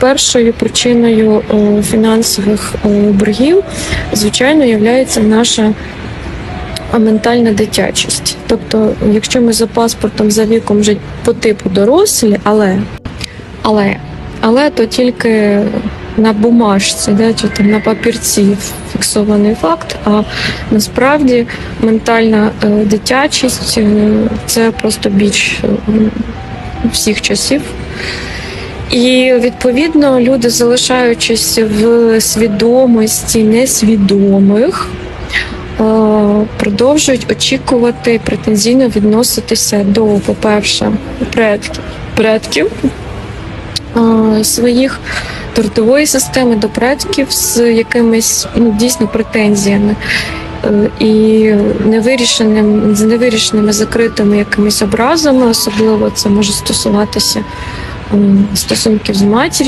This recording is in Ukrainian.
першою причиною е, фінансових е, боргів, звичайно, є наша ментальна дитячість. Тобто, якщо ми за паспортом за віком вже по типу дорослі, але, але, але то тільки на бумажці, да, чи там на папірці фіксований факт. А насправді ментальна е, дитячість е, це просто біч е, всіх часів. І відповідно люди, залишаючись в свідомості несвідомих, е, продовжують очікувати претензійно відноситися до, по-перше, предків, предків е, своїх до родової системи, до предків з якимись ну, дійсно претензіями. Е, І невирішеним, з невирішеними закритими якимись образами, особливо це може стосуватися стосунків з матір'ю.